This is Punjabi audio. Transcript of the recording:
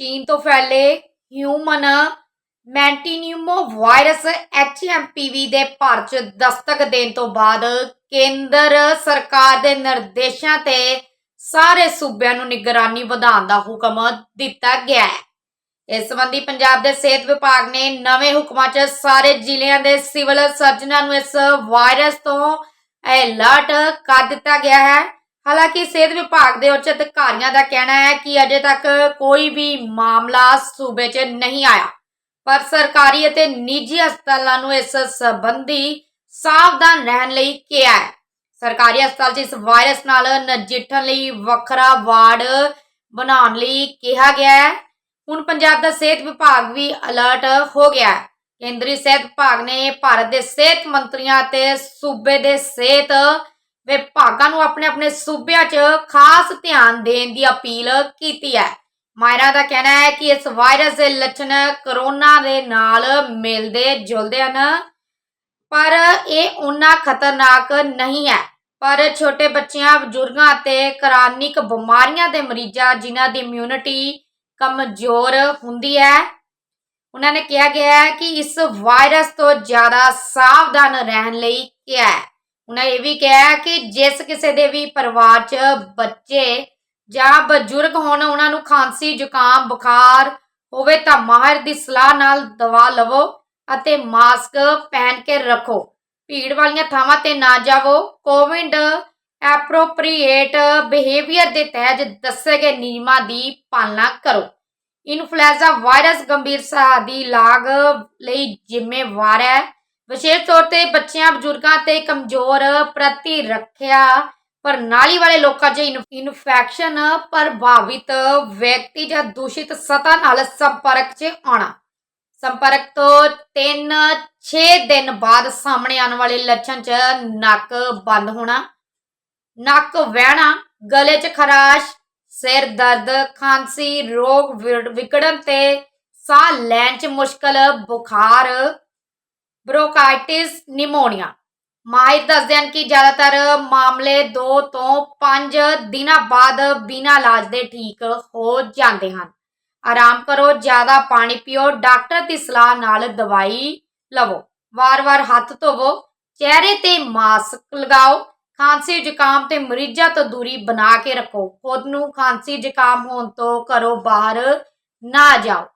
ਚੀਨ ਤੋਂ ਫੈਲੇ ਹਿਊਮਨ ਮੈਂਟੀਨਿਊਮੋ ਵਾਇਰਸ ਐਚਐਮਪੀਵੀ ਦੇ ਭਾਰਤ 'ਚ ਦਸਤਕ ਦੇਣ ਤੋਂ ਬਾਅਦ ਕੇਂਦਰ ਸਰਕਾਰ ਦੇ ਨਿਰਦੇਸ਼ਾਂ ਤੇ ਸਾਰੇ ਸੂਬਿਆਂ ਨੂੰ ਨਿਗਰਾਨੀ ਵਧਾਉਣ ਦਾ ਹੁਕਮ ਦਿੱਤਾ ਗਿਆ ਹੈ। ਇਸ ਸੰਬੰਧੀ ਪੰਜਾਬ ਦੇ ਸਿਹਤ ਵਿਭਾਗ ਨੇ ਨਵੇਂ ਹੁਕਮਾਂ 'ਚ ਸਾਰੇ ਜ਼ਿਲ੍ਹਿਆਂ ਦੇ ਸਿਵਲ ਸਰਜਨਾਂ ਨੂੰ ਇਸ ਵਾਇਰਸ ਤੋਂ ਅਲਰਟ ਕਰ ਦਿੱਤਾ ਗਿਆ ਹੈ। ਹਾਲਾਂਕਿ ਸਿਹਤ ਵਿਭਾਗ ਦੇ ਉੱਚ ਅਧਿਕਾਰੀਆਂ ਦਾ ਕਹਿਣਾ ਹੈ ਕਿ ਅਜੇ ਤੱਕ ਕੋਈ ਵੀ ਮਾਮਲਾ ਸੂਬੇ 'ਚ ਨਹੀਂ ਆਇਆ। ਪਰ ਸਰਕਾਰੀ ਅਤੇ ਨਿੱਜੀ ਹਸਪਤਾਲਾਂ ਨੂੰ ਇਸ ਸੰਬੰਧੀ ਸਾਵਧਾਨ ਰਹਿਣ ਲਈ ਕਿਹਾ ਹੈ। ਸਰਕਾਰੀ ਹਸਪਤਾਲ 'ਚ ਇਸ ਵਾਇਰਸ ਨਾਲ ਨਜਿੱਠਣ ਲਈ ਵੱਖਰਾ ਵਾਰਡ ਬਣਾਉਣ ਲਈ ਕਿਹਾ ਗਿਆ ਹੈ। ਹੁਣ ਪੰਜਾਬ ਦਾ ਸਿਹਤ ਵਿਭਾਗ ਵੀ ਅਲਰਟ ਹੋ ਗਿਆ ਹੈ। ਕੇਂਦਰੀ ਸਿਹਤ ਵਿਭਾਗ ਨੇ ਭਾਰਤ ਦੇ ਸਿਹਤ ਮੰਤਰੀਆਂ ਅਤੇ ਸੂਬੇ ਦੇ ਸਿਹਤ ਵਿਭਾਗਾਂ ਨੂੰ ਆਪਣੇ ਆਪਣੇ ਸੂਬਿਆਂ 'ਚ ਖਾਸ ਧਿਆਨ ਦੇਣ ਦੀ ਅਪੀਲ ਕੀਤੀ ਹੈ। ਮਾਇਰਾ ਦਾ ਕਹਿਣਾ ਹੈ ਕਿ ਇਸ ਵਾਇਰਸ ਦੇ ਲੱਛਣ ਕਰੋਨਾ ਦੇ ਨਾਲ ਮਿਲਦੇ ਜੁਲਦੇ ਹਨ, ਪਰ ਇਹ ਉਨਾ ਖਤਰਨਾਕ ਨਹੀਂ ਹੈ। ਪਰ ਛੋਟੇ ਬੱਚਿਆਂ, ਬਜ਼ੁਰਗਾਂ ਅਤੇ ਕ੍ਰਾਨਿਕ ਬਿਮਾਰੀਆਂ ਦੇ ਮਰੀਜ਼ਾਂ ਜਿਨ੍ਹਾਂ ਦੀ ਇਮਿਊਨਿਟੀ ਕਮਜ਼ੋਰ ਹੁੰਦੀ ਹੈ, ਉਹਨਾਂ ਨੇ ਕਿਹਾ ਗਿਆ ਹੈ ਕਿ ਇਸ ਵਾਇਰਸ ਤੋਂ ਜ਼ਿਆਦਾ ਸਾਵਧਾਨ ਰਹਿਣ ਲਈ ਕਿਹਾ ਹੈ। ਉਹਨਾਂ ਇਹ ਵੀ ਕਿਹਾ ਕਿ ਜਿਸ ਕਿਸੇ ਦੇ ਵੀ ਪਰਿਵਾਰ 'ਚ ਬੱਚੇ ਜਾਂ ਬਜ਼ੁਰਗ ਹੋਣ, ਉਹਨਾਂ ਨੂੰ ਖਾਂਸੀ, ਜ਼ੁਕਾਮ, ਬੁਖਾਰ ਹੋਵੇ ਤਾਂ ਮਾਹਿਰ ਦੀ ਸਲਾਹ ਨਾਲ ਦਵਾ ਲਵੋ ਅਤੇ ਮਾਸਕ ਪਹਿਨ ਕੇ ਰੱਖੋ। ਭੀੜ ਵਾਲੀਆਂ ਥਾਵਾਂ ਤੇ ਨਾ ਜਾਵੋ। ਕੋਵਿਡ ਐਪਰੋਪ੍ਰੀਏਟ ਬਿਹੇਵੀਅਰ ਦੇ ਤਹਿਤ ਦੱਸੇ ਗਏ ਨਿਯਮਾਂ ਦੀ ਪਾਲਣਾ ਕਰੋ। ਇਨਫਲੂਐਂਜ਼ਾ ਵਾਇਰਸ ਗੰਭੀਰ ਸਾਹ ਲਾਗ ਲਈ ਜ਼ਿੰਮੇਵਾਰ ਹੈ। ਵਿਸ਼ੇਸ਼ ਤੌਰ ਤੇ ਬੱਚਿਆਂ, ਬਜ਼ੁਰਗਾਂ ਤੇ ਕਮਜ਼ੋਰ ਪ੍ਰਤੀ ਰੱਖਿਆ ਪ੍ਰਣਾਲੀ ਵਾਲੇ ਲੋਕਾਂ 'ਚ ਇਨਫੈਕਸ਼ਨ ਪ੍ਰਭਾਵਿਤ ਵਿਅਕਤੀ ਜਾਂ ਦੂਸ਼ਿਤ ਸਤ੍ਹਾ ਨਾਲ ਸੰਪਰਕ 'ਚ ਆਉਣਾ। ਸੰਪਰਕ ਤੋਂ 3-6 ਦਿਨ ਬਾਅਦ ਸਾਹਮਣੇ ਆਉਣ ਵਾਲੇ ਲੱਛਣ 'ਚ ਨੱਕ ਬੰਦ ਹੋਣਾ, ਨੱਕ ਵਹਿਣਾ, ਗਲੇ 'ਚ ਖਰਾਸ਼, ਸਿਰ ਦਰਦ, ਖਾਂਸੀ, ਰੋਗ ਵਿਕੜਨ ਤੇ ਸਾਹ ਲੈਣ 'ਚ ਮੁਸ਼ਕਲ, ਬੁਖਾਰ ਬ੍ਰੋਕਾਈਟਿਸ ਨਿਮੋਨੀਆ। ਮਾਹਿਰ ਦੱਸਦੇ ਹਨ ਕਿ ਜ਼ਿਆਦਾਤਰ ਮਾਮਲੇ 2 ਤੋਂ 5 ਦਿਨਾਂ ਬਾਅਦ ਬਿਨਾਂ ਇਲਾਜ ਦੇ ਠੀਕ ਹੋ ਜਾਂਦੇ ਹਨ। ਆਰਾਮ ਕਰੋ, ਜ਼ਿਆਦਾ ਪਾਣੀ ਪੀਓ, ਡਾਕਟਰ ਦੀ ਸਲਾਹ ਨਾਲ ਦਵਾਈ ਲਵੋ। ਵਾਰ-ਵਾਰ ਹੱਥ ਧੋਵੋ, ਚਿਹਰੇ ਤੇ ਮਾਸਕ ਲਗਾਓ, ਖਾਂਸੀ ਜ਼ੁਕਾਮ ਤੇ ਮਰੀਜ਼ਾਂ ਤੋਂ ਦੂਰੀ ਬਣਾ ਕੇ ਰੱਖੋ। ਖੁਦ ਨੂੰ ਖਾਂਸੀ ਜ਼ੁਕਾਮ ਹੋਣ ਤੋਂ ਘਰੋਂ ਬਾਹਰ ਨਾ ਜਾਓ।